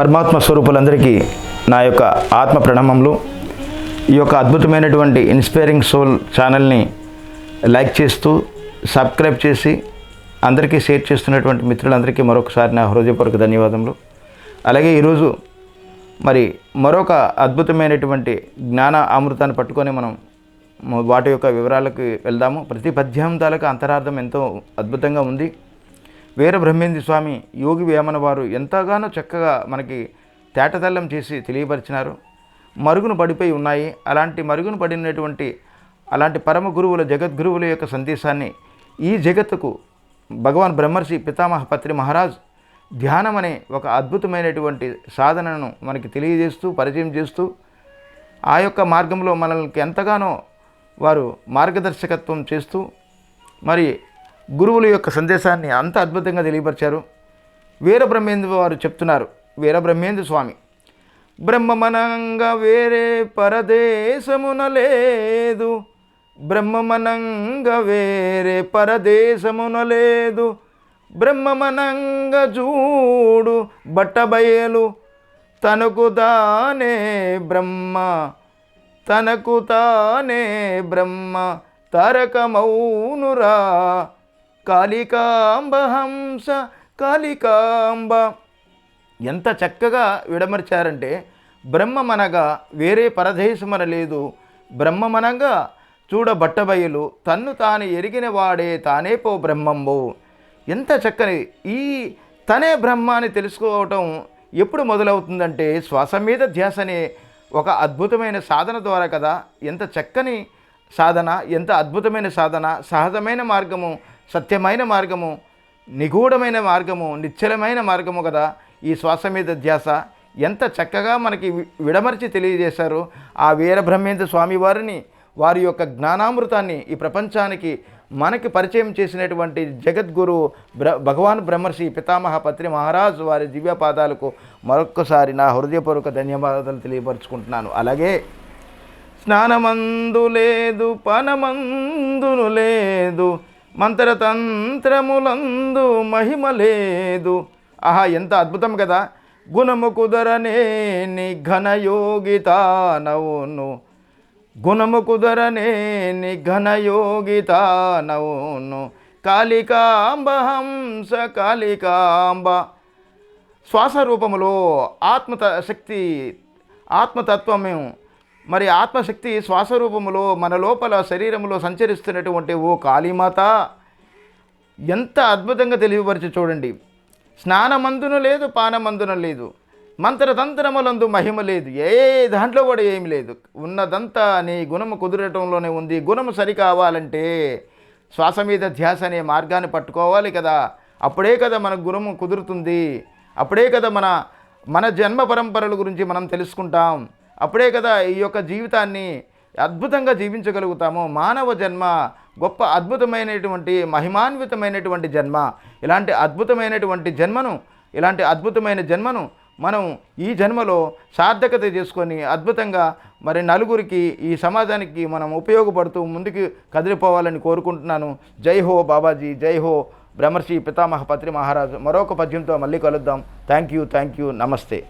పరమాత్మ స్వరూపులందరికీ నా యొక్క ఆత్మ ప్రణామములు. ఈ యొక్క అద్భుతమైనటువంటి ఇన్స్పైరింగ్ సోల్ ఛానల్ని లైక్ చేస్తూ సబ్స్క్రైబ్ చేసి అందరికీ షేర్ చేస్తున్నటువంటి మిత్రులందరికీ మరొకసారి నా హృదయపూర్వక ధన్యవాదములు. అలాగే ఈరోజు మరి మరొక అద్భుతమైనటువంటి జ్ఞాన అమృతాన్ని పట్టుకొని మనం వాటి యొక్క వివరాలకు వెళ్దాము. ప్రతి పద్యాంతాలకు అంతరార్థం ఎంతో అద్భుతంగా ఉంది. వీర బ్రహ్మేంద్ర స్వామి యోగి వేమన వారు ఎంతగానో చక్కగా మనకి తేటతెల్లం చేసి తెలియపరిచినారు. మరుగున పడిపోయి ఉన్నాయి. అలాంటి మరుగున పడినటువంటి అలాంటి పరమ గురువుల జగద్గురువుల యొక్క సందేశాన్ని ఈ జగత్తుకు భగవాన్ బ్రహ్మర్షి పితామహ పత్రి మహారాజ్ ధ్యానం అనే ఒక అద్భుతమైనటువంటి సాధనను మనకి తెలియజేస్తూ పరిచయం చేస్తూ ఆ యొక్క మార్గంలో మనల్ని ఎంతగానో వారు మార్గదర్శకత్వం చేస్తూ మరి గురువుల యొక్క సందేశాన్ని అంత అద్భుతంగా తెలియపరిచారు. వీరబ్రహ్మేంద్ర వారు చెప్తున్నారు. వీరబ్రహ్మేంద్ర స్వామి బ్రహ్మమనంగా వేరే పరదేశమున లేదు. బ్రహ్మమనంగా వేరే పరదేశమున లేదు. బ్రహ్మమనంగా చూడు బట్టబయలు. తనకు తానే బ్రహ్మ తనకు తానే బ్రహ్మ తరకమౌనురా. కాళికాంబ హంస కాళికాంబ. ఎంత చక్కగా విడమర్చారంటే బ్రహ్మమనగా వేరే పరదేశమన లేదు. బ్రహ్మమనగా చూడ బట్టబయలు తన్ను తాను ఎరిగిన వాడే తానే పో బ్రహ్మంబో. ఎంత చక్కని ఈ తనే బ్రహ్మాన్ని అని తెలుసుకోవటం ఎప్పుడు మొదలవుతుందంటే శ్వాస మీద ధ్యాస అనే ఒక అద్భుతమైన సాధన ద్వారా కదా. ఎంత చక్కని సాధన ఎంత అద్భుతమైన సాధన సహజమైన మార్గము సత్యమైన మార్గము నిగూఢమైన మార్గము నిశ్చలమైన మార్గము కదా ఈ శ్వాస మీద ధ్యాస. ఎంత చక్కగా మనకి విడమర్చి తెలియజేశారు. ఆ వీరబ్రహ్మేంద్ర స్వామి వారిని వారి యొక్క జ్ఞానామృతాన్ని ఈ ప్రపంచానికి మనకి పరిచయం చేసినటువంటి జగద్గురు బ్ర భగవాన్ బ్రహ్మర్షి పితామహ పత్రి మహారాజ్ వారి దివ్యపాదాలకు మరొక్కసారి నా హృదయపూర్వక ధన్యవాదాలు తెలియపరుచుకుంటున్నాను. అలాగే స్నానమందు లేదు పనమందును లేదు మంత్రతంత్రములందు మహిమ లేదు ఆహా ఎంత అద్భుతం కదా. గుణము కుదరనేని ఘనయోగితానవును. గుణము కుదరనేని ఘనయోగితానవును. కాళికాంబ హంస కాళికాంబ. శ్వాస రూపములో ఆత్మత శక్తి ఆత్మతత్వము మరి ఆత్మశక్తి శ్వాస రూపములో మన లోపల శరీరంలో సంచరిస్తున్నటువంటి ఓ కాళీమాత ఎంత అద్భుతంగా తెలియపరిచి చూడండి. స్నానమందున లేదు పానమందున లేదు. మంత్రతంత్రములందు మహిమ లేదు. ఏ దాంట్లో కూడా ఏమి లేదు. ఉన్నదంతా నీ గుణము కుదరటంలోనే ఉంది. గుణము సరి కావాలంటే శ్వాస మీద ధ్యాస అనే మార్గాన్ని పట్టుకోవాలి కదా. అప్పుడే కదా మన గుణము కుదురుతుంది. అప్పుడే కదా మన మన జన్మ పరంపరల గురించి మనం తెలుసుకుంటాం. అప్పుడే కదా ఈ యొక్క జీవితాన్ని అద్భుతంగా జీవించగలుగుతాము. మానవ జన్మ గొప్ప అద్భుతమైనటువంటి మహిమాన్వితమైనటువంటి జన్మ. ఇలాంటి అద్భుతమైనటువంటి జన్మను ఇలాంటి అద్భుతమైన జన్మను మనం ఈ జన్మలో సార్థకత చేసుకొని అద్భుతంగా మరి నలుగురికి ఈ సమాజానికి మనం ఉపయోగపడుతూ ముందుకు కదిలిపోవాలని కోరుకుంటున్నాను. జై హో బాబాజీ జై హో బ్రహ్మర్షి పితామహ పత్రి మహారాజు. మరొక పద్యంతో మళ్ళీ కలుద్దాం. Thank you thank you. నమస్తే.